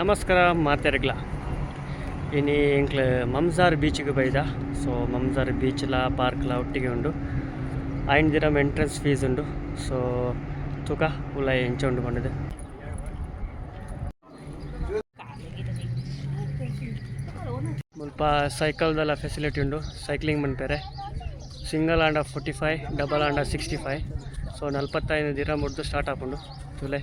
ನಮಸ್ಕಾರ ಮಾತಾಡ್ಲ ಇನಿ ಎಂಕ್ಲು ಮಮ್ಸಾರ್ ಬೀಚಿಗೆ ಬೈದ. ಸೊ ಮಮ್ಸಾರ್ ಬೀಚ್ಲ ಪಾರ್ಕ್ಲ ಒಟ್ಟಿಗೆ ಉಂಡು. ಐನ್ ದಿರಮ್ ಎಂಟ್ರೆನ್ಸ್ ಫೀಸ್ ಉಂಡು. ಸೊ ತುಕ ಉಲ ಎಂಚ ಉಂಡು ಬಂದಿದೆ ಮುಲ್ಪ ಸೈಕಲ್ದೆಲ್ಲ ಫೆಸಿಲಿಟಿ ಉಂಡು. ಸೈಕ್ಲಿಂಗ್ ಮನ್ಪೇರೆ ಸಿಂಗಲ್ ಆಂಡ ಫೋರ್ಟಿ ಫೈವ್ ಡಬಲ್ ಆಂಡ ಸಿಕ್ಸ್ಟಿ ಫೈವ್ ಸೊ ನಲ್ವತ್ತೈದು ದಿನ ಮುಡ್ದು ಸ್ಟಾರ್ಟ್ ಹಾಕೊಂಡು ತುಲೆ.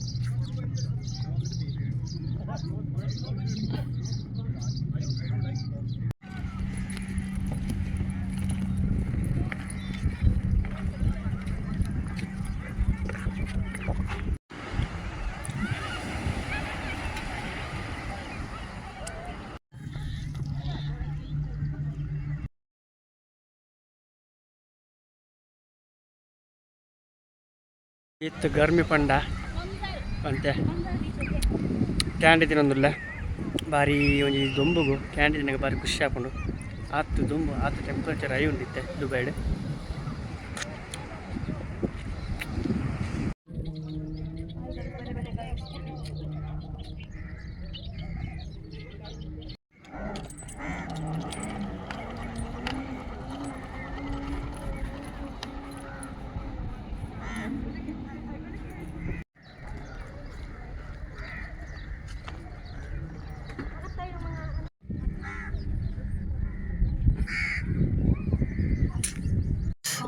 ಇತ್ತು ಗರ್ಮಿ ಪಂಡ. ಅಂತೆ ಕ್ಯಾಂಡಿ ತಿನ್ನೊಂದಿಲ್ಲ ಭಾರಿ ಒಂಜಿ ದುಂಬುಗು ಕ್ಯಾಂಡಿ ತಿನ್ನಕ್ಕೆ ಭಾರಿ ಖುಷಿ ಹಾಕೊಂಡು ಆತು ದೊಂಬು, ಆತು ಟೆಂಪರೇಚರ್ ಐ ಉಂಡಿತ್ತೆ ದುಬೈಡ್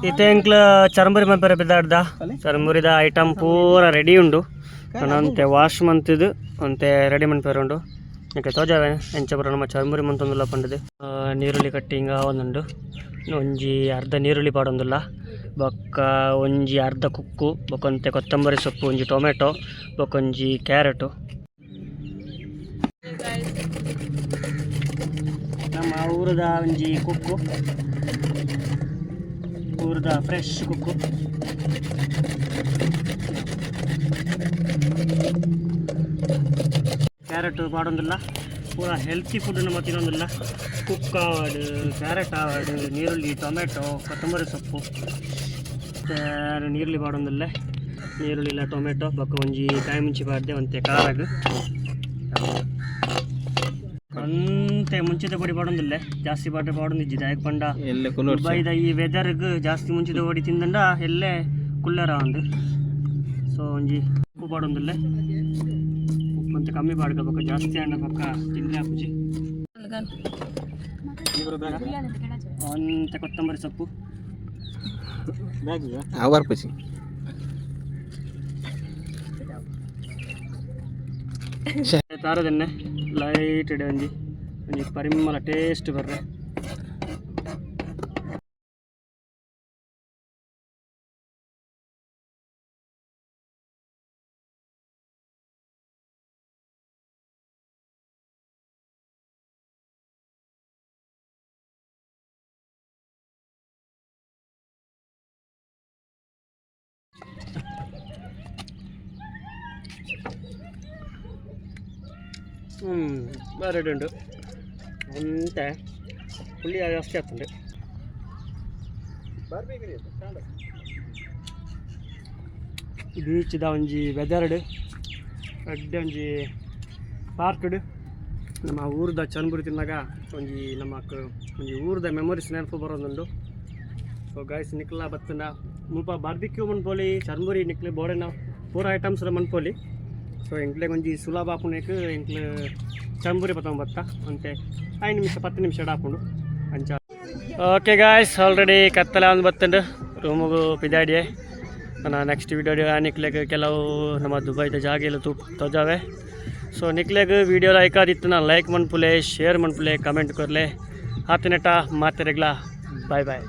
ಇತ್ತೆ ಎಂಕ್ಲ ಚರ್ಮುರಿ ಮಂಪೆರ ಬಿದ್ದಾಡ್ದ. ಚರ್ಮುರಿದ ಐಟಮ್ ಪೂರ ರೆಡಿ ಉಂಡು. ಅಂತೆ ವಾಶ್ ಮಂತಿದ್ದು ಅಂತೆ ರೆಡಿ ಮನ್ಪೇರ ಉಂಡು. ಯಾಕೆ ತೋಜಾವೆ? ಎಂಚ ಬರ ನಮ್ಮ ಚರ್ಮುರಿ ಮಂತೊಂದುಲ್ಲ ಪಂಡದು. ನೀರುಳ್ಳಿ ಕಟ್ಟಿಂಗ ಒಂದುಂಡು. ಒಂಜಿ ಅರ್ಧ ನೀರುಳ್ಳಿ ಪಾಡೊಂದುಲ್ಲ ಬೊಕ್ಕ ಒಂಜಿ ಅರ್ಧ ಕುಕ್ಕು ಬೊಕೊಂತೆ ಕೊತ್ತಂಬರಿ ಸೊಪ್ಪು ಒಂಜಿ ಟೊಮೆಟೊ ಬೊಕ್ಕೊಂಜಿ ಕ್ಯಾರೆಟು. ನಮ್ಮ ಊರದ ಒಂಜಿ ಕುಕ್ಕು. ಊರದ ಫ್ರೆಶ್ ಕುಕ್ಕು ಕ್ಯಾರೆಟ್ ಮಾಡೋದಿಲ್ಲ, ಪೂರ ಹೆಲ್ತಿ ಫುಡ್ ನಮ್ಮ ತಿನ್ನೋದಿಲ್ಲ ಕುಕ್ ಆವಾಡು ಕ್ಯಾರೆಟ್ ಆವಾಡು ನೀರುಳ್ಳಿ ಟೊಮೆಟೊ ಕೊತ್ತಂಬರಿ ಸೊಪ್ಪು. ಮತ್ತೆ ನೀರುಳ್ಳಿ ಮಾಡೋದಿಲ್ಲ. ನೀರುಳ್ಳಿ ಇಲ್ಲ ಟೊಮೆಟೊ ಬಕ್ಕ ಒಂಜಿ ಕಾಯಿ ಮುಂಚಿ ಬಾಡ್ದೆ ಒಂತೆ ಕಾರಾಗ ಅಂತೆ ಮುಂಚಿತ ಕೊಡಿ ಪಾಡೊಂದಿಲ್ಲ ಜಾಸ್ತಿ ಪಾಡ್ರೆ ಪಾಡೊಂದಿಜ್ಜಿದೆ ಯಾಕೆ ಪಂಡ. ಎಲ್ಲ ದುಬೈದ ಈ ವೆದರ್ಗ್ ಜಾಸ್ತಿ ಮುಂಚಿತ ಓಡಿ ತಿಂದಂಡ ಎಲ್ಲೇ ಕುಲ್ಲರ ಒಂದು. ಸೊ ಒಂಜಿ ಉಪ್ಪು ಪಾಡೊಂದಿಲ್ಲ ಉಪ್ಪು ಅಂತ ಕಮ್ಮಿ ಪಾಡ್ಕೋಬೇಕು ಜಾಸ್ತಿ ಅಣ್ಣ ಪಕ್ಕ ತಿಂದ್ರೆ ಹಾಕುಜಿ ಅಂತ ಕೊತ್ತಂಬರಿ ಸೊಪ್ಪು. ಅವರ್ ಪಚಿ. ತಾರದನ್ನೇ ಲೈಟ್ ಇಡಂಜಿ ಪರಿಮಳ ಟೇಸ್ಟ್ ಬರ್ರೆ ಹ್ಞೂ ಅಂತೆ ಹುಲಿ ಅಷ್ಟೇ ಆಗ್ತುಂಡು ಬೀಚ್ದ ಒಂಜಿ ವೆದರ್ಡ್ ಅಡ್ಡ ಒಂಜಿ ಪಾರ್ಕ್ಡ್ ನಮ್ಮ ಊರ್ದ ಚನ್ಬುರಿ ತಿನ್ನಾಗ ಒಂಜಿ ನಮ್ಮ ಒಂಜಿ ಊರ್ದ ಮೆಮೊರೀಸ್ ನೆನಪು ಬರೋದುಂಡು ಸೊ ಗೈಸ್ ನಿಕ್ಲ ಬತ್ತುಂಡ. ಮುಲ್ಪ ಬಾರ್ಬಿಕ್ಯೂ ಮನ್ಪೋಲಿ ಚರ್ಮುರಿ ನಿಕ್ಲಿ ಬೋಡೆನ, ಪೂರ ಐಟಮ್ಸ್ ಮನ್ಪೋಲಿ. ಸೊ ಎಂಕ್ಲೆ ಒಂಜಿ ಸುಲಭ ಹಾಪುನೇಕ್ ಎಂಕ್ಲೆ ಚಂಬುರಿ ಬತ್ತ ಬತ್ತ ಅಂತೆ ಐದು ನಿಮಿಷ ಪತ್ತು ನಿಮಿಷ ಹಾಕೊಂಡು ಅಂಚ ಓಕೆ ಗಾಯ್ಸ್ ಆಲ್ರೆಡಿ ಕತ್ತಲ ಒಂದು ಬತ್ತಂಡು ರೂಮಿಗೂ ಪಿದಾಡಿಯೆ ನಾನು ನೆಕ್ಸ್ಟ್ ವಿಡಿಯೋ ನಿಕ್ಲೆಗ್ ಕೆಲವು ನಮ್ಮ ದುಬೈದ ಜಾಗ ಎಲ್ಲ ತೂಪ್ ತೊಜಾವೆ ಸೊ ನಿಕ್ಲೆಗ್ ವಿಡಿಯೋ ಲೈಕ್ ಆದಿತ್ತು ನಾನು ಲೈಕ್ ಮನ್ಪುಲೆ ಶೇರ್ ಮನ್ಪುಲೆ ಕಮೆಂಟ್ ಕೊರ್ಲೆ ಹಾತಿನಟ ಮಾತೆರೆಗ್ಲ ಬಾಯ್ ಬಾಯ್